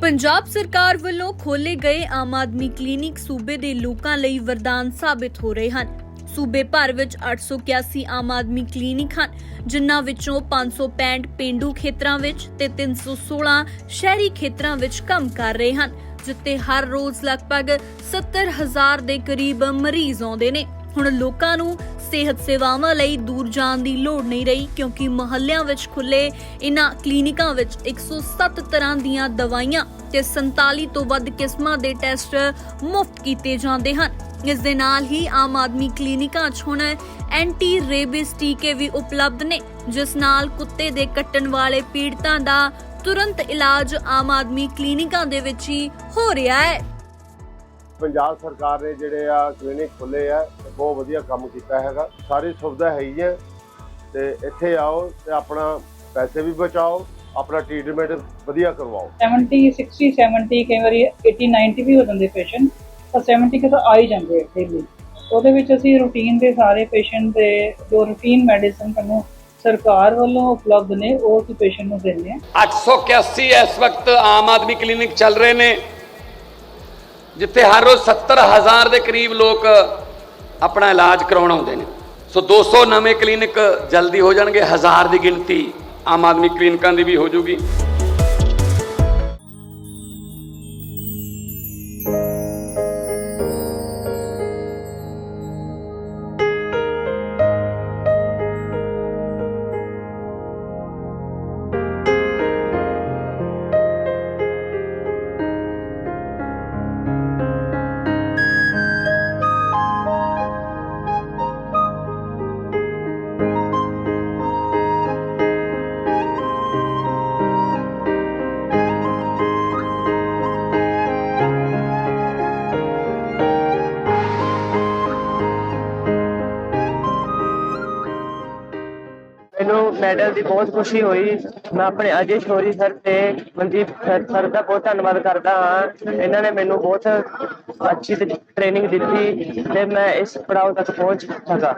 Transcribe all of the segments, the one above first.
ਪੰਜਾਬ ਸਰਕਾਰ ਵੱਲੋਂ ਖੋਲੇ ਗਏ ਆਮ ਆਦਮੀ ਕਲੀਨਿਕ ਸੂਬੇ ਦੇ ਲੋਕਾਂ ਲਈ ਵਰਦਾਨ ਸਾਬਿਤ ਹੋ ਰਹੇ ਹਨ। ਸੂਬੇ ਭਰ ਵਿੱਚ 881 ਆਮ ਆਦਮੀ ਕਲੀਨਿਕ ਹਨ, ਜਿਨ੍ਹਾਂ ਵਿੱਚੋਂ 565 ਪਿੰਡੂ ਖੇਤਰਾਂ ਵਿੱਚ ਤੇ 316 ਸ਼ਹਿਰੀ ਖੇਤਰਾਂ ਵਿੱਚ ਕੰਮ ਕਰ ਰਹੇ ਹਨ, ਜਿੱਥੇ ਹਰ ਰੋਜ਼ ਲਗਭਗ 70000 ਦੇ ਕਰੀਬ ਮਰੀਜ਼ ਆਉਂਦੇ ਨੇ। ਹੁਣ ਲੋਕਾਂ ਨੂੰ ਸਿਹਤ ਸੇਵਾਵਾਂ ਲਈ ਦੂਰ ਜਾਣ ਦੀ ਲੋੜ ਨਹੀਂ ਰਹੀ ਕਿਉਂਕਿ ਮੁਹੱਲਿਆਂ ਵਿੱਚ ਖੁੱਲੇ ਇਨ੍ਹਾਂ ਕਲੀਨਿਕਾਂ ਵਿੱਚ 107 ਤਰ੍ਹਾਂ ਦੀਆਂ ਦਵਾਈਆਂ ਤੇ 47 ਤੋਂ ਵੱਧ ਕਿਸਮਾਂ ਦੇ ਟੈਸਟ ਮੁਫਤ ਕੀਤੇ ਜਾਂਦੇ ਹਨ। ਇਸ ਦੇ ਨਾਲ ਹੀ ਆਮ ਆਦਮੀ ਕਲੀਨਿਕਾਂ 'ਚ ਹੁਣ ਐਂਟੀ ਰੇਬਿਸ ਟੀਕੇ ਵੀ ਉਪਲਬਧ ਨੇ, ਜਿਸ ਨਾਲ ਕੁੱਤੇ ਦੇ ਕੱਟਣ ਵਾਲੇ ਪੀੜਤਾਂ ਦਾ ਤੁਰੰਤ ਇਲਾਜ ਆਮ ਆਦਮੀ ਕਲੀਨਿਕਾਂ ਦੇ ਵਿੱਚ ਹੀ ਹੋ ਰਿਹਾ ਹੈ। ਪੰਜਾਬ ਸਰਕਾਰ ਨੇ ਜਿਹੜੇ ਆ ਕਲੀਨਿਕ ਖੋਲੇ ਆ ਤੇ ਬਹੁਤ ਵਧੀਆ ਕੰਮ ਕੀਤਾ ਹੈਗਾ। ਸਾਰੀ ਸੁਵਿਧਾ ਹੈ ਹੀ ਹੈ ਤੇ ਇੱਥੇ ਆਓ ਤੇ ਆਪਣਾ ਪੈਸੇ ਵੀ ਬਚਾਓ ਆਪਣਾ ਟ੍ਰੀਟਮੈਂਟ ਵਧੀਆ ਕਰਵਾਓ। 70 60 70 ਕਈ ਵਾਰੀ 80 90 ਵੀ ਹੋ ਜਾਂਦੇ ਪੇਸ਼ੈਂਟ ਤਾਂ 70 ਕਿ ਤਾਂ ਆ ਹੀ ਜਾਂਦੇ ਇੱਥੇ ਲਈ ਉਹਦੇ ਵਿੱਚ ਅਸੀਂ ਰੂਟੀਨ ਦੇ ਸਾਰੇ ਪੇਸ਼ੈਂਟ ਦੇ ਜੋ ਰੂਟੀਨ ਮੈਡੀਸਨ ਸਾਨੂੰ ਸਰਕਾਰ ਵੱਲੋਂ ਉਪਲਬਧ ਨੇ ਉਹ ਅਸੀਂ ਪੇਸ਼ੈਂਟ ਨੂੰ ਦਿੰਦੇ ਹਾਂ। 881 ਇਸ ਵਕਤ ਆਮ ਆਦਮੀ ਕਲੀਨਿਕ ਚੱਲ ਰਹੇ ਨੇ। ਜਿੱਥੇ ਹਰ ਰੋਜ਼ 70000 ਦੇ ਕਰੀਬ ਲੋਕ ਆਪਣਾ ਇਲਾਜ ਕਰਾਉਣ ਆਉਂਦੇ ਨੇ। ਸੋ 200 ਨਵੇਂ ਕਲੀਨਿਕ ਜਲਦੀ ਹੋ ਜਾਣਗੇ, ਹਜ਼ਾਰ ਦੀ ਗਿਣਤੀ ਆਮ ਆਦਮੀ ਕਲੀਨਿਕਾਂ ਦੀ ਵੀ ਹੋ ਜੂਗੀ। ਮੈਡਲ ਦੀ ਬਹੁਤ ਖੁਸ਼ੀ ਹੋਈ। ਮੈਂ ਆਪਣੇ ਅਜੇ ਸ਼ੋਰੀ ਸਰ ਤੇ ਮਨਦੀਪ ਸਰ ਦਾ ਬਹੁਤ ਧੰਨਵਾਦ ਕਰਦਾ ਹਾਂ। ਇਹਨਾਂ ਨੇ ਮੈਨੂੰ ਬਹੁਤ ਅੱਛੀ ਟ੍ਰੇਨਿੰਗ ਦਿੱਤੀ ਤੇ ਮੈਂ ਇਸ ਪੜਾਅ ਤੱਕ ਪਹੁੰਚ ਸਕਾਂ।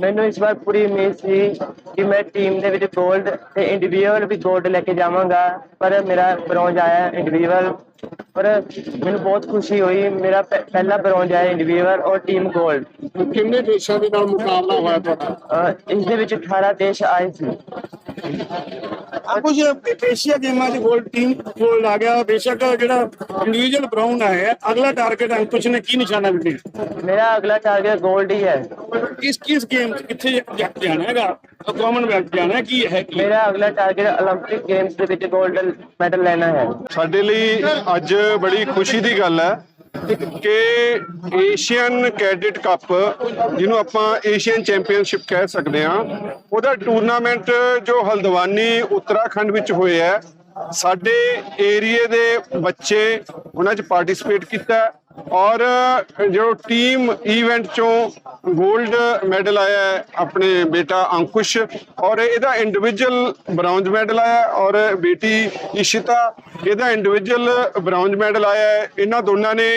ਮੈਨੂੰ ਇਸ ਵਾਰ ਪੂਰੀ ਉਮੀਦ ਸੀ ਕਿ ਮੈਂ ਟੀਮ ਦੇ ਵਿੱਚ ਗੋਲਡ ਤੇ ਇੰਡੀਵਿਜੂਅਲ ਵੀ ਗੋਲਡ ਲੈ ਕੇ ਜਾਵਾਂਗਾ, ਪਰ ਮੇਰਾ ਬ੍ਰੌਂਜ ਆਇਆ ਇੰਡੀਵਿਜੂਅਲ ਪਰ ਮੈਨੂੰ ਬਹੁਤ ਖੁਸ਼ੀ ਹੋਈ, ਮੇਰਾ ਪਹਿਲਾ ਬ੍ਰੌਂਜ ਆਇਆ ਇੰਡੀਵਿਜੂਅਲ ਔਰ ਟੀਮ ਗੋਲਡ ਕਿੰਨੇ ਦੇਸ਼ਾਂ ਦੇ ਨਾਲ ਮੁਕਾਬਲਾ ਹੋਇਆ ਤੁਹਾਡਾ? ਇਸ ਦੇ ਵਿੱਚ 18 ਦੇਸ਼ ਆਏ ਸੀ। ਆ ਕੁਝ ਏਸ਼ੀਆ ਗੇਮਾਂ 'ਚ 골ਡ ਟੀਮ 골ਡ ਆ ਗਿਆ। ਬੇਸ਼ੱਕ ਜਿਹੜਾ ਇੰਡੀਵਿਜੂਅਲ ਬ੍ਰਾਊਨ ਆਇਆ ਅਗਲਾ ਟਾਰਗੇਟ ਅੰਕੁਸ਼ ਨੇ ਕੀ ਨਿਸ਼ਾਨਾ ਵਿਖੇ ਮੇਰਾ ਅਗਲਾ ਟਾਰਗੇਟ 골ਡ ਹੀ ਹੈ। ਕਿਸ ਕਿਸ ਗੇਮ 'ਚ ਕਿੱਥੇ ਜਾ ਕੇ ਜਾਣਾ ਹੈਗਾ? ਕਾਮਨਵੈਲਥ ਜਾਣਾ ਹੈ, ਕੀ ਹੈ ਕੀ? ਮੇਰਾ ਅਗਲਾ ਟਾਰਗੇਟ 올림픽 ਗੇਮਸ ਦੇ ਵਿੱਚ 골ਡਨ ਮੈਡਲ ਲੈਣਾ ਹੈ। ਸਾਡੇ ਲਈ ਅੱਜ ਬੜੀ ਖੁਸ਼ੀ ਦੀ ਗੱਲ ਹੈ ਕਿ ਏਸ਼ੀਅਨ ਕੈਡਿਟ ਕੱਪ ਜਿਹਨੂੰ ਆਪਾਂ ਏਸ਼ੀਅਨ ਚੈਂਪੀਅਨਸ਼ਿਪ ਕਹਿ ਸਕਦੇ ਹਾਂ, ਉਹਦਾ ਟੂਰਨਾਮੈਂਟ ਜੋ ਹਲਦਵਾਨੀ ਉੱਤਰਾਖੰਡ ਵਿੱਚ ਹੋਇਆ ਸਾਡੇ ਏਰੀਏ ਦੇ ਬੱਚੇ ਉਹਨਾਂ 'ਚ ਪਾਰਟਿਸਿਪੇਟ ਕੀਤਾ ਔਰ ਜੋ ਟੀਮ ਇਵੈਂਟ ਚੋਂ 골ਡ ਮੈਡਲ ਆਇਆ ਹੈ, ਆਪਣੇ ਬੇਟਾ ਅੰਕੁਸ਼, ਔਰ ਇਹਦਾ ਇੰਡੀਵਿਜੂਅਲ ਬ੍ਰੌਂਜ ਮੈਡਲ ਆਇਆ ਔਰ ਬੇਟੀ ਇਸ਼ਿਤਾ, ਇਹਦਾ ਇੰਡੀਵਿਜੂਅਲ ਬ੍ਰੌਂਜ ਮੈਡਲ ਆਇਆ ਹੈ। ਇਹਨਾਂ ਦੋਨਾਂ ਨੇ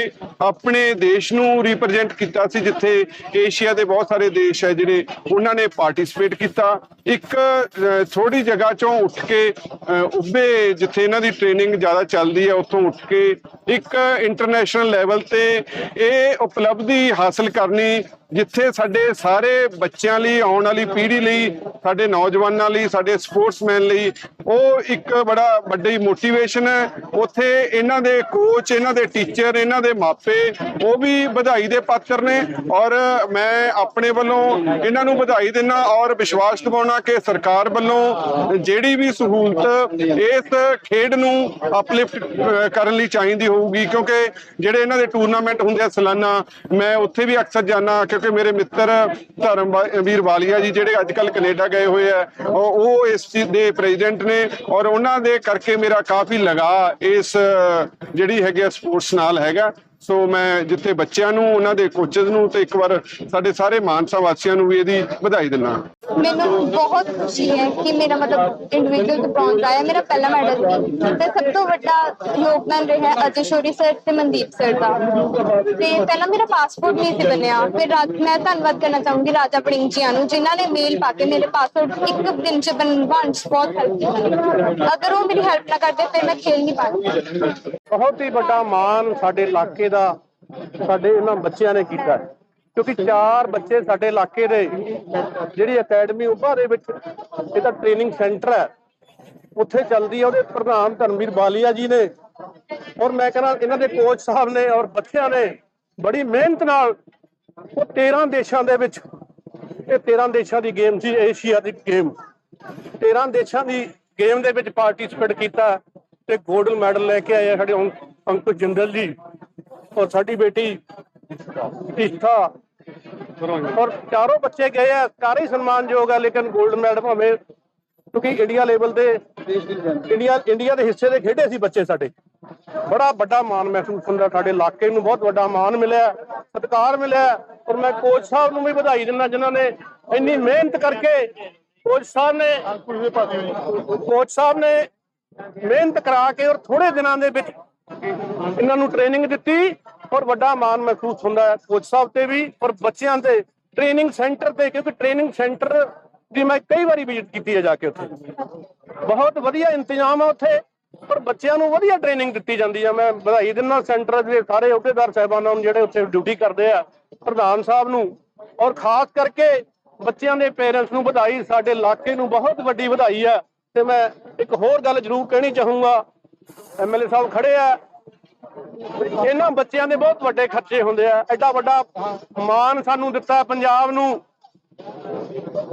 ਆਪਣੇ ਦੇਸ਼ ਨੂੰ ਰਿਪਰੈਜ਼ੈਂਟ ਕੀਤਾ ਸੀ, ਜਿੱਥੇ ਏਸ਼ੀਆ ਦੇ ਬਹੁਤ ਸਾਰੇ ਦੇਸ਼ ਹੈ ਜਿਹੜੇ ਉਹਨਾਂ ਨੇ ਪਾਰਟਿਸਿਪੇਟ ਕੀਤਾ। ਇੱਕ ਥੋੜੀ ਜਗ੍ਹਾ ਚੋਂ ਉੱਠ ਕੇ ਉੱਭੇ ਜਿੱਥੇ ਇਹਨਾਂ ਦੀ ਟ੍ਰੇਨਿੰਗ ਜ਼ਿਆਦਾ ਚੱਲਦੀ ਹੈ, ਉੱਥੋਂ ਉੱਠ ਕੇ ਇੱਕ ਇੰਟਰਨੈਸ਼ਨਲ ਲੈਵਲ ਤੇ ਇਹ ਉਪਲਬਧੀ ਹਾਸਲ ਕਰਨੀ ਜਿੱਥੇ ਸਾਡੇ ਸਾਰੇ ਬੱਚਿਆਂ ਲਈ, ਆਉਣ ਵਾਲੀ ਪੀੜ੍ਹੀ ਲਈ, ਸਾਡੇ ਨੌਜਵਾਨਾਂ ਲਈ, ਸਾਡੇ ਸਪੋਰਟਸਮੈਨ ਲਈ, ਉਹ ਇੱਕ ਬੜਾ ਵੱਡੀ ਮੋਟੀਵੇਸ਼ਨ ਹੈ। ਉੱਥੇ ਇਹਨਾਂ ਦੇ ਕੋਚ ਇਹਨਾਂ ਦੇ ਟੀਚਰ ਇਹਨਾਂ ਦੇ ਮਾਪੇ, ਉਹ ਵੀ ਵਧਾਈ ਦੇ ਪਾਤਰ ਨੇ ਔਰ ਮੈਂ ਆਪਣੇ ਵੱਲੋਂ ਇਹਨਾਂ ਨੂੰ ਵਧਾਈ ਦਿੰਦਾ ਔਰ ਵਿਸ਼ਵਾਸ ਦਿਵਾਉਣਾ ਕਿ ਸਰਕਾਰ ਵੱਲੋਂ ਜਿਹੜੀ ਵੀ ਸਹੂਲਤ ਇਸ ਖੇਡ ਨੂੰ ਅਪਲਿਫਟ ਕਰਨ ਲਈ ਚਾਹੀਦੀ ਹੋਊਗੀ, ਕਿਉਂਕਿ ਜਿਹੜੇ ਇਹਨਾਂ ਦੇ ਟੂਰਨਾਮੈਂਟ ਹੁੰਦੇ ਆ, ਸਾਲਾਨਾ, ਮੈਂ ਉੱਥੇ ਵੀ ਅਕਸਰ ਜਾਣਾ ਕਿਉਂਕਿ ਮੇਰੇ ਮਿੱਤਰ ਧਰਮ ਵੀਰ ਵਾਲੀਆ ਜੀ ਜਿਹੜੇ ਅੱਜ ਕੱਲ ਕੈਨੇਡਾ ਗਏ ਹੋਏ ਆ, ਉਹ ਇਸ ਚੀਜ਼ ਦੇ ਪ੍ਰੈਜ਼ੀਡੈਂਟ ਨੇ ਔਰ ਉਹਨਾਂ ਦੇ ਕਰਕੇ ਮੇਰਾ ਕਾਫੀ ਲਗਾ ਇਸ, ਜਿਹੜੀ ਹੈਗੀ ਸਪੋਰਟਸ ਨਾਲ ਹੈਗਾ। ਸੋ ਮੈਂ ਜਿੱਥੇ ਬੱਚਿਆਂ ਨੂੰ ਉਹਨਾਂ ਦੇ ਕੋਚਸ ਨੂੰ ਤੇ ਇੱਕ ਵਾਰ ਸਾਡੇ ਸਾਰੇ ਮਾਨਸਾ ਵਾਸੀਆਂ ਨੂੰ ਵੀ ਇਹਦੀ ਵਧਾਈ ਦਿੰਦਾ ਮੈਨੂੰ ਬਹੁਤ ਖੁਸ਼ੀ ਹੈ ਕਿ ਮੇਰਾ ਮਤਲਬ ਇੰਡੀਵਿਜੂਅਲ ਤੇ ਬ੍ਰੌਂਜ਼ ਆਇਆ। ਮੇਰਾ ਪਹਿਲਾ ਮੈਡਲ ਸੀ। ਤੇ ਸਭ ਤੋਂ ਵੱਡਾ ਯੋਗਦਾਨ ਰਿਹਾ ਅਜੇ ਸ਼ੋਰੀ ਸਰ ਤੇ ਮਨਦੀਪ ਸਰ ਦਾ। ਤੇ ਪਹਿਲਾਂ ਮੇਰਾ ਪਾਸਪੋਰਟ ਨਹੀਂ ਸੀ ਬਣਿਆ। ਫਿਰ ਰਾਤ ਮੈਂ ਧੰਨਵਾਦ ਕਰਨਾ ਚਾਹੂੰਗੀ ਰਾਜਾ ਪ੍ਰਿੰਚੀਆਂ ਨੂੰ ਜਿਨ੍ਹਾਂ ਨੇ ਮੇਲ ਪਾ ਕੇ ਮੇਰੇ ਪਾਸਪੋਰਟ ਇੱਕ ਦਿਨ ਚ ਬਣਵਾਉਣ ਚ ਬਹੁਤ ਹੈਲਪ ਕੀਤੀ। ਅਗਰ ਉਹ ਮੇਰੀ ਹੈਲਪ ਨਾ ਕਰਦੇ ਫਿਰ ਮੈਂ ਖੇਲ ਨਹੀਂ ਪਾਉਂਦੀ। ਬਹੁਤ ਹੀ ਵੱਡਾ ਮਾਣ ਸਾਡੇ ਇਲਾਕੇ ਦਾ ਸਾਡੇ ਇਹਨਾਂ ਬੱਚਿਆਂ ਨੇ ਕੀਤਾ ਕਿਉਂਕਿ ਚਾਰ ਬੱਚੇ ਸਾਡੇ ਇਲਾਕੇ ਦੇ, ਜਿਹੜੀ ਅਕੈਡਮੀ ਉਭਾ ਦੇ ਵਿੱਚ ਇਹਦਾ ਟ੍ਰੇਨਿੰਗ ਸੈਂਟਰ ਹੈ। ਉੱਥੇ ਚੱਲਦੀ ਹੈ ਉਹਦੇ ਪ੍ਰਧਾਨ ਧਰਮਵੀਰ ਬਾਲੀਆ ਜੀ ਨੇ। ਔਰ ਮੈਂ ਕਹਿੰਦਾ, ਇਹਨਾਂ ਦੇ ਕੋਚ ਸਾਹਿਬ ਨੇ ਔਰ ਬੱਚਿਆਂ ਨੇ ਬੜੀ ਮਿਹਨਤ ਨਾਲ ਉਹ 13 ਦੇਸ਼ਾਂ ਦੇ ਵਿੱਚ, ਇਹ 13 ਦੇਸ਼ਾਂ ਦੀ ਗੇਮ ਸੀ, ਏਸ਼ੀਆ ਦੀ ਗੇਮ 13 ਦੇਸ਼ਾਂ ਦੀ ਗੇਮ ਦੇ ਵਿੱਚ ਪਾਰਟਿਸਿਪੇਟ ਕੀਤਾ ਤੇ 골ਡ ਮੈਡਲ ਲੈ ਕੇ ਆਏ ਸਾਡੇ ਅੰਕ- ਅੰਕੁਸ਼ ਜਿੰਦਲ ਜੀ। ਔਰ ਸਾਡੀ ਬੇਟੀ ਇਸ਼ਥਾ ਔਰ ਚਾਰੋਂ ਬੱਚੇ ਗਏ ਆ, ਸਾਰੇ ਸਨਮਾਨਯੋਗ ਆ, ਲੇਕਿਨ 골ਡ ਮੈਡਲ ਭਾਵੇਂ ਕਿਉਂਕਿ ਇੰਡੀਆ ਲੈਵਲ ਦੇ ਇੰਡੀਆ ਇੰਡੀਆ ਦੇ ਹਿੱਸੇ ਦੇ ਖੇਡੇ ਸੀ ਬੱਚੇ ਸਾਡੇ। ਬੜਾ ਵੱਡਾ ਮਾਣ ਮਹਿਸੂਸ ਹੁੰਦਾ ਸਾਡੇ ਇਲਾਕੇ ਨੂੰ, ਬਹੁਤ ਵੱਡਾ ਮਾਣ ਮਿਲਿਆ, ਸਤਿਕਾਰ ਮਿਲਿਆ, ਔਰ ਮੈਂ ਕੋਚ ਸਾਹਿਬ ਨੂੰ ਵੀ ਵਧਾਈ ਦਿੰਦਾ, ਜਿਨ੍ਹਾਂ ਨੇ ਇੰਨੀ ਮਿਹਨਤ ਕਰਕੇ ਕੋਚ ਸਾਹਿਬ ਨੇ ਕੋਚ ਸਾਹਿਬ ਨੇ ਮਿਹਨਤ ਕਰਾ ਕੇ ਔਰ ਥੋੜੇ ਦਿਨਾਂ ਦੇ ਵਿੱਚ ਇਹਨਾਂ ਨੂੰ ਟ੍ਰੇਨਿੰਗ ਦਿੱਤੀ ਔਰ ਵੱਡਾ ਮਾਣ ਮਹਿਸੂਸ ਹੁੰਦਾ ਹੈ ਕੋਚ ਸਾਹਿਬ ਤੇ ਵੀ ਔਰ ਬੱਚਿਆਂ ਤੇ ਟ੍ਰੇਨਿੰਗ ਸੈਂਟਰ ਤੇ, ਕਿਉਂਕਿ ਟ੍ਰੇਨਿੰਗ ਸੈਂਟਰ ਦੀ ਮੈਂ ਕਈ ਵਾਰੀ ਵਿਜ਼ਿਟ ਕੀਤੀ ਹੈ ਜਾ ਕੇ ਉੱਥੇ। ਬਹੁਤ ਵਧੀਆ ਇੰਤਜ਼ਾਮ ਆ ਉੱਥੇ ਪਰ ਬੱਚਿਆਂ ਨੂੰ ਵਧੀਆ ਟ੍ਰੇਨਿੰਗ ਦਿੱਤੀ ਜਾਂਦੀ ਹੈ ਮੈਂ ਵਧਾਈ ਦਿੰਦਾ ਸੈਂਟਰ ਦੇ ਸਾਰੇ ਅਹੁਦੇਦਾਰ ਸਾਹਿਬਾਨਾਂ ਨੂੰ ਜਿਹੜੇ ਉੱਥੇ ਡਿਊਟੀ ਕਰਦੇ ਆ, ਪ੍ਰਧਾਨ ਸਾਹਿਬ ਨੂੰ। ਔਰ ਖਾਸ ਕਰਕੇ ਬੱਚਿਆਂ ਦੇ ਪੇਰੈਂਟਸ ਨੂੰ ਵਧਾਈ, ਸਾਡੇ ਇਲਾਕੇ ਨੂੰ ਬਹੁਤ ਵੱਡੀ ਵਧਾਈ ਹੈ ਤੇ ਮੈਂ ਇੱਕ ਹੋਰ ਗੱਲ ਜ਼ਰੂਰ ਕਹਿਣੀ ਚਾਹੂੰਗਾ। ਐਮਐਲਏ ਸਾਹਿਬ ਖੜੇ ਆ ਇਹਨਾਂ ਬੱਚਿਆਂ ਦੇ ਬਹੁਤ ਵੱਡੇ ਖਰਚੇ ਹੁੰਦੇ ਆ। ਐਡਾ ਵੱਡਾ ਮਾਨ ਸਾਨੂੰ ਦਿੱਤਾ, ਪੰਜਾਬ ਨੂੰ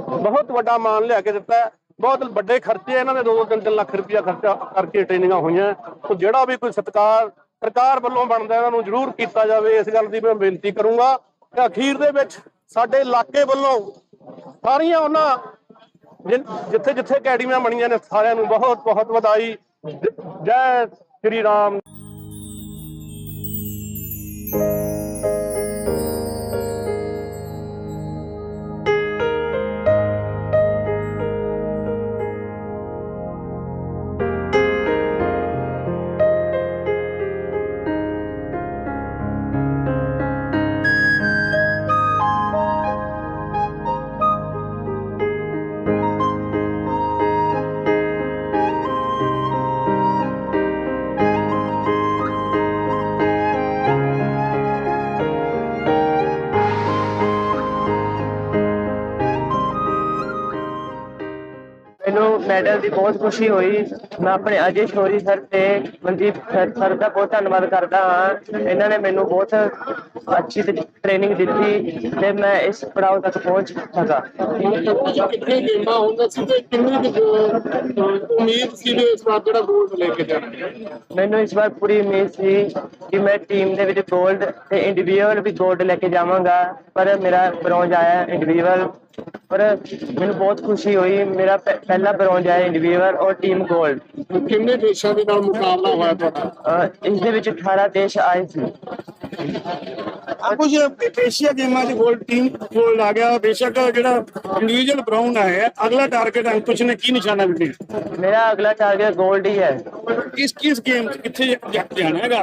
ਬਹੁਤ ਵੱਡਾ ਮਾਨ ਲਿਆ ਕੇ ਦਿੱਤਾ। ਬਹੁਤ ਵੱਡੇ ਖਰਚੇ ਇਹਨਾਂ ਦੇ 2-3 ਲੱਖ ਰੁਪਇਆ ਖਰਚਾ ਕਰਕੇ ਟ੍ਰੇਨਿੰਗਾਂ ਹੋਈਆਂ। ਉਹ ਜਿਹੜਾ ਵੀ ਕੋਈ ਸਤਕਾਰ ਸਰਕਾਰ ਵੱਲੋਂ ਬਣਦਾ, ਇਹਨਾਂ ਨੂੰ ਜ਼ਰੂਰ ਕੀਤਾ ਜਾਵੇ। ਇਸ ਗੱਲ ਦੀ ਮੈਂ ਬੇਨਤੀ ਕਰੂੰਗਾ ਤੇ ਅਖੀਰ ਦੇ ਵਿੱਚ ਸਾਡੇ ਇਲਾਕੇ ਵੱਲੋਂ ਸਾਰੀਆਂ ਉਹਨਾਂ ਜਿੱਥੇ ਜਿੱਥੇ ਅਕੈਡਮੀਆਂ ਬਣੀਆਂ ਨੇ, ਸਾਰਿਆਂ ਨੂੰ ਬਹੁਤ ਬਹੁਤ ਵਧਾਈ। ਜੈ ਸ਼੍ਰੀ ਰਾਮ। ਮੈਡਲ ਦੀ ਬਹੁਤ ਖੁਸ਼ੀ ਹੋਈ। ਮੈਂ ਆਪਣੇ ਅਜੇ ਸ਼ੋਰੀ ਸਰ ਤੇ ਮਨਦੀਪ ਸਰ ਦਾ ਬਹੁਤ ਧੰਨਵਾਦ ਕਰਦਾ ਹਾਂ। ਇਹਨਾਂ ਨੇ ਮੈਨੂੰ ਬਹੁਤ ਅੱਛੀ ਟ੍ਰੇਨਿੰਗ ਦਿੱਤੀ ਤੇ ਮੈਂ ਇਸ ਪੜਾਅ ਤੱਕ ਪਹੁੰਚ ਸਕਾਂ। ਕਿੱਥੇ ਗੇਮਾਂ ਹੁੰਦਾ ਸੀ ਤੇ ਕਿੰਨੀ ਉਮੀਦ ਸੀ ਵੀ ਇਸ ਵਾਰ ਜਿਹੜਾ ਗੋਲਡ ਲੈ ਕੇ ਜਾਣਗੇ ਮੈਨੂੰ ਇਸ ਵਾਰ ਪੂਰੀ ਉਮੀਦ ਸੀ ਕਿ ਮੈਂ ਟੀਮ ਦੇ ਵਿੱਚ ਗੋਲਡ ਤੇ ਇੰਡੀਵਿਜੂਅਲ ਵੀ ਗੋਲਡ ਲੈ ਕੇ ਜਾਵਾਂਗਾ, ਪਰ ਮੇਰਾ ਬ੍ਰੌਂਜ਼ ਆਇਆ ਇੰਡੀਵਿਜੂਅਲ ਪਰ ਮੈਨੂੰ ਬਹੁਤ ਖੁਸ਼ੀ ਹੋਈ ਮੇਰਾ ਪਹਿ- ਪਹਿਲਾ ਬ੍ਰੌਂਜ਼ ਆਇਆ ਇੰਡੀਵਿਜੂਅਲ ਔਰ ਟੀਮ 골ਡ ਕਿੰਨੇ ਦੇਸ਼ਾਂ ਦੇ ਨਾਲ ਮੁਕਾਬਲਾ ਹੋਇਆ ਤੁਹਾਡਾ? ਇਸ ਦੇ ਵਿੱਚ 18 ਦੇਸ਼ ਆਏ ਸੀ। ਆ ਕੁਝ ਏਸ਼ੀਆ ਗੇਮਾਂ 'ਚ 골ਡ ਟੀਮ 골ਡ ਆ ਗਿਆ। ਬੇਸ਼ੱਕ ਜਿਹੜਾ ਇੰਡੀਵਿਜੂਅਲ ਬ੍ਰਾਊਨ ਆਇਆ ਅਗਲਾ ਟਾਰਗੇਟ ਅੰਕੁਸ਼ ਨੇ ਕੀ ਨਿਸ਼ਾਨਾ ਮਿਲਿਆ ਮੇਰਾ ਅਗਲਾ ਟਾਰਗੇਟ 골ਡ ਹੀ ਹੈ। ਕਿਸ ਕਿਸ ਗੇਮ 'ਚ ਕਿੱਥੇ ਜਾ- ਜਾਣਾ ਹੈਗਾ?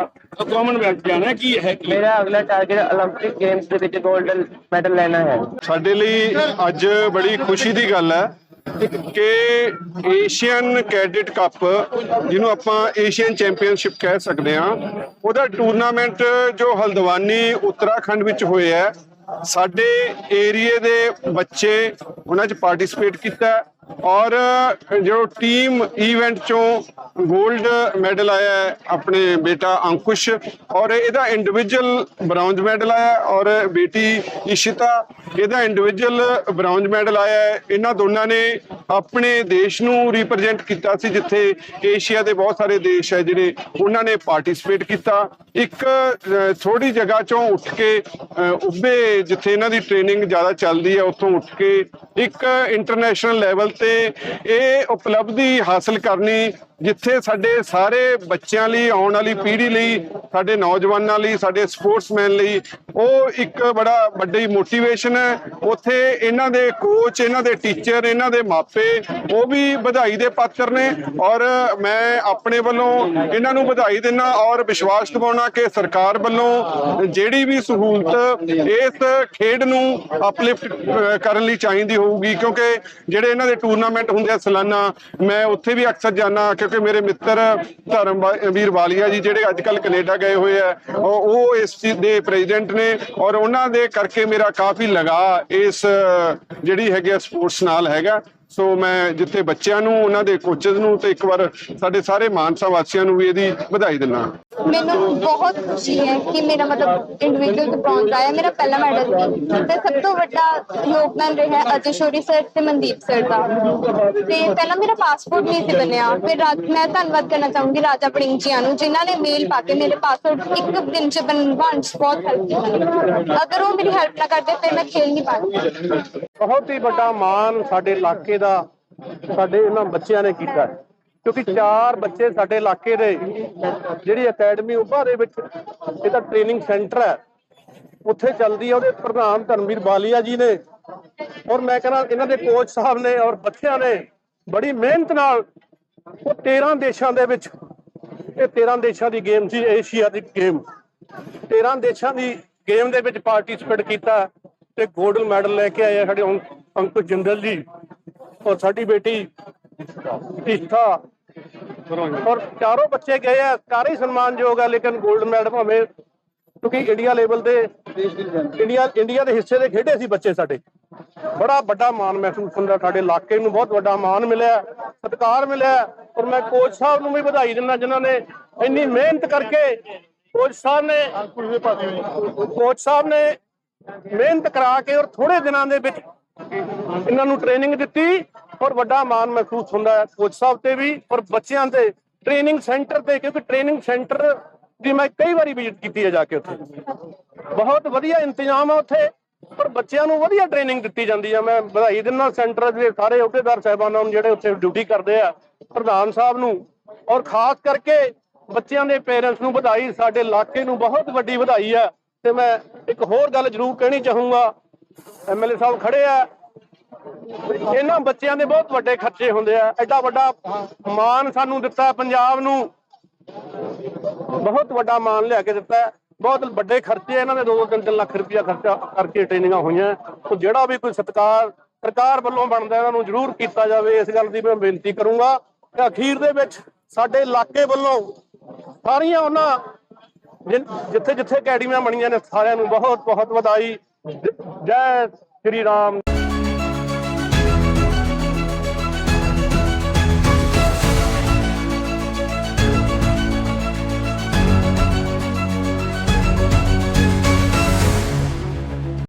ਕਾਮਨਵੈਲਥ ਜਾਣਾ ਕੀ ਹੈ ਕੀ? ਮੇਰਾ ਅਗਲਾ ਟਾਰਗੇਟ 올림픽 ਗੇਮਸ ਦੇ ਵਿੱਚ 골ਡ ਮੈਡਲ ਲੈਣਾ ਹੈ। ਸਾਡੇ ਲਈ ਅੱਜ ਬੜੀ ਖੁਸ਼ੀ ਦੀ ਗੱਲ ਹੈ। ਕਿ ਏਸ਼ੀਅਨ ਕੈਡਿਟ ਕੱਪ ਜਿਹਨੂੰ ਆਪਾਂ ਏਸ਼ੀਅਨ ਚੈਂਪੀਅਨਸ਼ਿਪ ਕਹਿ ਸਕਦੇ ਹਾਂ, ਉਹਦਾ ਟੂਰਨਾਮੈਂਟ ਜੋ ਹਲਦਵਾਨੀ ਉੱਤਰਾਖੰਡ ਵਿੱਚ ਹੋਇਆ ਸਾਡੇ ਏਰੀਏ ਦੇ ਬੱਚੇ ਉਹਨਾਂ 'ਚ ਪਾਰਟਿਸਿਪੇਟ ਕੀਤਾ ਔਰ ਜੋ ਟੀਮ ਇਵੈਂਟ ਚੋਂ 골ਡ ਮੈਡਲ ਆਇਆ ਹੈ ਆਪਣੇ ਬੇਟਾ ਅੰਕੁਸ਼ ਔਰ ਇਹਦਾ ਇੰਡੀਵਿਜੂਅਲ ਬ੍ਰੌਂਜ਼ ਮੈਡਲ ਆਇਆ ਔਰ ਬੇਟੀ ਇਸ਼ਿਤਾ ਇਹਦਾ ਇੰਡੀਵਿਜੂਅਲ ਬ੍ਰੌਂਜ਼ ਮੈਡਲ ਆਇਆ ਹੈ। ਇਹਨਾਂ ਦੋਨਾਂ ਨੇ ਆਪਣੇ ਦੇਸ਼ ਨੂੰ ਰਿਪਰੈਜ਼ੈਂਟ ਕੀਤਾ ਸੀ ਜਿੱਥੇ ਏਸ਼ੀਆ ਦੇ ਬਹੁਤ ਸਾਰੇ ਦੇਸ਼ ਹੈ ਜਿਹੜੇ ਉਹਨਾਂ ਨੇ ਪਾਰਟਿਸਿਪੇਟ ਕੀਤਾ। ਇੱਕ ਅ, ਥੋੜੀ ਜਗ੍ਹਾ ਚੋਂ ਉੱਠ ਕੇ ਉੱਭੇ ਜਿੱਥੇ ਇਹਨਾਂ ਦੀ ਟ੍ਰੇਨਿੰਗ ਜ਼ਿਆਦਾ ਚੱਲਦੀ ਹੈ ਉੱਥੋਂ ਉੱਠ ਕੇ ਇੱਕ ਇੰਟਰਨੈਸ਼ਨਲ ਲੈਵਲ ਤੇ ਇਹ ਉਪਲਬਧੀ ਹਾਸਲ ਕਰਨੀ ਜਿੱਥੇ ਸਾਡੇ ਸਾਰੇ ਬੱਚਿਆਂ ਲਈ, ਆਉਣ ਵਾਲੀ ਪੀੜ੍ਹੀ ਲਈ, ਸਾਡੇ ਨੌਜਵਾਨਾਂ ਲਈ, ਸਾਡੇ ਸਪੋਰਟਸਮੈਨ ਲਈ, ਉਹ ਇੱਕ ਬੜਾ ਵੱਡੀ ਮੋਟੀਵੇਸ਼ਨ ਹੈ। ਉੱਥੇ ਇਹਨਾਂ ਦੇ ਕੋਚ ਇਹਨਾਂ ਦੇ ਟੀਚਰ ਇਹਨਾਂ ਦੇ ਮਾਪੇ, ਉਹ ਵੀ ਵਧਾਈ ਦੇ ਪਾਤਰ ਨੇ। ਔਰ ਮੈਂ ਆਪਣੇ ਵੱਲੋਂ ਇਹਨਾਂ ਨੂੰ ਵਧਾਈ ਦਿੰਦਾ ਔਰ ਵਿਸ਼ਵਾਸ ਦਿਵਾਉਣਾ ਕਿ ਸਰਕਾਰ ਵੱਲੋਂ ਜਿਹੜੀ ਵੀ ਸਹੂਲਤ ਇਸ ਖੇਡ ਨੂੰ ਅਪਲਿਫਟ ਕਰਨ ਲਈ ਚਾਹੀਦੀ ਹੋਊਗੀ। ਕਿਉਂਕਿ ਜਿਹੜੇ ਇਹਨਾਂ ਦੇ ਟੂਰਨਾਮੈਂਟ ਹੁੰਦੇ ਆ, ਸਾਲਾਨਾ, ਮੈਂ ਉੱਥੇ ਵੀ ਅਕਸਰ ਜਾਣਾ ਕਿਉਂਕਿ ਮੇਰੇ ਮਿੱਤਰ ਧਰਮ ਵੀਰ ਵਾਲੀਆ ਜੀ ਜਿਹੜੇ ਅੱਜ ਕੱਲ ਕੈਨੇਡਾ ਗਏ ਹੋਏ ਆ, ਉਹ ਇਸ ਚੀਜ਼ ਦੇ ਪ੍ਰੈਜ਼ੀਡੈਂਟ ਨੇ ਔਰ ਉਹਨਾਂ ਦੇ ਕਰਕੇ ਮੇਰਾ ਕਾਫੀ ਲਗਾ ਇਸ ਜਿਹੜੀ ਹੈਗੀ ਸਪੋਰਟਸ ਨਾਲ ਹੈਗਾ। ਸੋ ਮੈਂ ਜਿੱਥੇ ਬੱਚਿਆਂ ਨੂੰ ਉਹਨਾਂ ਦੇ ਕੋਚਸ ਨੂੰ ਤੇ ਇੱਕ ਵਾਰ ਸਾਡੇ ਸਾਰੇ ਮਾਨਸਾ ਵਾਸੀਆਂ ਨੂੰ ਵੀ ਇਹਦੀ ਵਧਾਈ ਦਿੰਦਾ। ਮੈਨੂੰ ਬਹੁਤ ਖੁਸ਼ੀ ਹੈ ਕਿ ਮੇਰਾ ਮਤਲਬ ਇੰਡੀਵਿਜੂਅਲ ਤੇ ਬ੍ਰੌਂਜ਼ ਆਇਆ ਮੇਰਾ ਪਹਿਲਾ ਮੈਡਲ ਸੀ। ਤੇ ਸਭ ਤੋਂ ਵੱਡਾ ਯੋਗਦਾਨ ਰਿਹਾ ਅਜੇ ਸ਼ੋਰੀ ਸਰ ਤੇ ਮਨਦੀਪ ਸਰ ਦਾ। ਤੇ ਪਹਿਲਾਂ ਮੇਰਾ ਪਾਸਪੋਰਟ ਨਹੀਂ ਸੀ ਬਣਿਆ ਫਿਰ ਰਾਜ ਮੈਂ ਧੰਨਵਾਦ ਕਰਨਾ ਚਾਹੂੰਗੀ ਰਾਜਾ ਪੜਿੰਚੀਆਂ ਨੂੰ ਜਿਨ੍ਹਾਂ ਨੇ ਮੇਲ ਪਾ ਕੇ ਮੇਰੇ ਪਾਸਪੋਰਟ ਇੱਕ ਦਿਨ ਚ ਬਣਵਾਉਣ ਚ ਬਹੁਤ ਹੈਲਪ ਕੀਤੀ। ਅਗਰ ਉਹ ਮੇਰੀ ਹੈਲਪ ਨਾ ਕਰਦੇ ਫਿਰ ਮੈਂ ਖੇਲ ਨਹੀਂ ਪਾਉਂਦੀ। ਬਹੁਤ ਹੀ ਵੱਡਾ ਮਾਣ ਸਾਡੇ ਇਲਾਕੇ ਦਾ ਸਾਡੇ ਇਹਨਾਂ ਬੱਚਿਆਂ ਨੇ ਕੀਤਾ ਕਿਉਂਕਿ ਚਾਰ ਬੱਚੇ ਸਾਡੇ ਇਲਾਕੇ ਦੇ, ਜਿਹੜੀ ਅਕੈਡਮੀ ਉਭਾ ਦੇ ਵਿੱਚ ਇਹਦਾ ਟ੍ਰੇਨਿੰਗ ਸੈਂਟਰ ਹੈ। ਉੱਥੇ ਚੱਲਦੀ ਹੈ ਉਹਦੇ ਪ੍ਰਧਾਨ ਧਰਮਵੀਰ ਬਾਲੀਆ ਜੀ ਨੇ। ਔਰ ਮੈਂ ਕਹਿੰਦਾ, ਇਹਨਾਂ ਦੇ ਕੋਚ ਸਾਹਿਬ ਨੇ ਔਰ ਬੱਚਿਆਂ ਨੇ ਬੜੀ ਮਿਹਨਤ ਨਾਲ ਉਹ 13 ਦੇਸ਼ਾਂ ਦੇ ਵਿੱਚ, ਇਹ 13 ਦੇਸ਼ਾਂ ਦੀ ਗੇਮ ਸੀ, ਏਸ਼ੀਆ ਦੀ ਗੇਮ 13 ਦੇਸ਼ਾਂ ਦੀ ਗੇਮ ਦੇ ਵਿੱਚ ਪਾਰਟਿਸਿਪੇਟ ਕੀਤਾ ਤੇ ਗੋਲਡ ਮੈਡਲ ਲੈ ਕੇ ਆਏ ਆ ਸਾਡੇ ਅੰਕ- ਅੰਕੁਸ਼ ਜਿੰਦਲ ਜੀ। ਔਰ ਸਾਡੀ ਬੇਟੀ ਤੀਸਥਾ ਔਰ ਚਾਰੋਂ ਬੱਚੇ ਗਏ ਆ ਸਾਰੇ ਸਨਮਾਨਯੋਗ ਆ ਲੇਕਿਨ 골ਡ ਮੈਡਲ ਭਾਵੇਂ ਕਿਉਂਕਿ ਇੰਡੀਆ ਲੈਵਲ ਤੇ ਇੰਡੀਆ ਇੰਡੀਆ ਦੇ ਹਿੱਸੇ ਦੇ ਖੇਡੇ ਸੀ ਬੱਚੇ ਸਾਡੇ। ਬੜਾ ਵੱਡਾ ਮਾਣ ਮਹਿਸੂਸ ਹੁੰਦਾ ਸਾਡੇ ਇਲਾਕੇ ਨੂੰ ਬਹੁਤ ਵੱਡਾ ਮਾਣ ਮਿਲਿਆ ਸਤਿਕਾਰ ਮਿਲਿਆ ਔਰ ਮੈਂ ਕੋਚ ਸਾਹਿਬ ਨੂੰ ਵੀ ਵਧਾਈ ਦਿੰਦਾ ਜਿਨ੍ਹਾਂ ਨੇ ਇੰਨੀ ਮਿਹਨਤ ਕਰਕੇ ਕੋਚ ਸਾਹਿਬ ਨੇ ਕੋਚ ਸਾਹਿਬ ਨੇ ਮਿਹਨਤ ਕਰਾ ਕੇ ਔਰ ਥੋੜੇ ਦਿਨਾਂ ਦੇ ਵਿੱਚ ਇਹਨਾਂ ਨੂੰ ਟ੍ਰੇਨਿੰਗ ਦਿੱਤੀ ਔਰ ਵੱਡਾ ਮਾਣ ਮਹਿਸੂਸ ਹੁੰਦਾ ਹੈ ਕੋਚ ਸਾਹਿਬ ਤੇ ਵੀ, ਔਰ ਬੱਚਿਆਂ ਤੇ ਟ੍ਰੇਨਿੰਗ ਸੈਂਟਰ ਤੇ, ਕਿਉਂਕਿ ਟ੍ਰੇਨਿੰਗ ਸੈਂਟਰ ਦੀ ਮੈਂ ਕਈ ਵਾਰੀ ਵਿਜ਼ਿਟ ਕੀਤੀ ਹੈ ਜਾ ਕੇ ਉੱਥੇ। ਬਹੁਤ ਵਧੀਆ ਇੰਤਜ਼ਾਮ ਆ ਉੱਥੇ ਪਰ ਬੱਚਿਆਂ ਨੂੰ ਵਧੀਆ ਟ੍ਰੇਨਿੰਗ ਦਿੱਤੀ ਜਾਂਦੀ ਆ। ਮੈਂ ਵਧਾਈ ਦਿੰਦਾ ਸੈਂਟਰ ਦੇ ਸਾਰੇ ਅਹੁਦੇਦਾਰ ਸਾਹਿਬਾਨਾਂ ਨੂੰ ਜਿਹੜੇ ਉੱਥੇ ਡਿਊਟੀ ਕਰਦੇ ਆ, ਪ੍ਰਧਾਨ ਸਾਹਿਬ ਨੂੰ, ਔਰ ਖਾਸ ਕਰਕੇ ਬੱਚਿਆਂ ਦੇ ਪੇਰੈਂਟਸ ਨੂੰ ਵਧਾਈ। ਸਾਡੇ ਇਲਾਕੇ ਨੂੰ ਬਹੁਤ ਵੱਡੀ ਵਧਾਈ ਆ, ਤੇ ਮੈਂ ਇੱਕ ਹੋਰ ਗੱਲ ਜ਼ਰੂਰ ਕਹਿਣੀ ਚਾਹੂੰਗਾ ਐਮਐਲਏ ਸਾਹਿਬ ਖੜੇ ਆ। ਇਹਨਾਂ ਬੱਚਿਆਂ ਦੇ ਬਹੁਤ ਵੱਡੇ ਖਰਚੇ ਹੁੰਦੇ ਆ। ਐਡਾ ਵੱਡਾ ਮਾਨ ਸਾਨੂੰ ਦਿੱਤਾ ਪੰਜਾਬ ਨੂੰ। ਬਹੁਤ ਵੱਡਾ ਮਾਨ ਲਿਆ ਕੇ ਦਿੱਤਾ। ਬਹੁਤ ਵੱਡੇ ਖਰਚੇ ਇਹਨਾਂ ਦੇ 2-3 ਲੱਖ ਰੁਪਇਆ ਖਰਚਾ ਕਰਕੇ ਟ੍ਰੇਨਿੰਗਾਂ ਹੋਈਆਂ। ਸੋ ਜਿਹੜਾ ਵੀ ਕੋਈ ਸਤਕਾਰ ਸਰਕਾਰ ਵੱਲੋਂ ਬਣਦਾ ਇਹਨਾਂ ਨੂੰ ਜ਼ਰੂਰ ਕੀਤਾ ਜਾਵੇ। ਇਸ ਗੱਲ ਦੀ ਮੈਂ ਬੇਨਤੀ ਕਰੂੰਗਾ ਕਿ ਅਖੀਰ ਦੇ ਵਿੱਚ ਸਾਡੇ ਇਲਾਕੇ ਵੱਲੋਂ ਸਾਰੀਆਂ ਉਹਨਾਂ ਜਿੱਥੇ ਜਿੱਥੇ ਅਕੈਡਮੀਆਂ ਬਣੀਆਂ ਨੇ, ਸਾਰਿਆਂ ਨੂੰ ਬਹੁਤ ਬਹੁਤ ਵਧਾਈ। ਜੈ ਸ੍ਰੀ ਰਾਮ।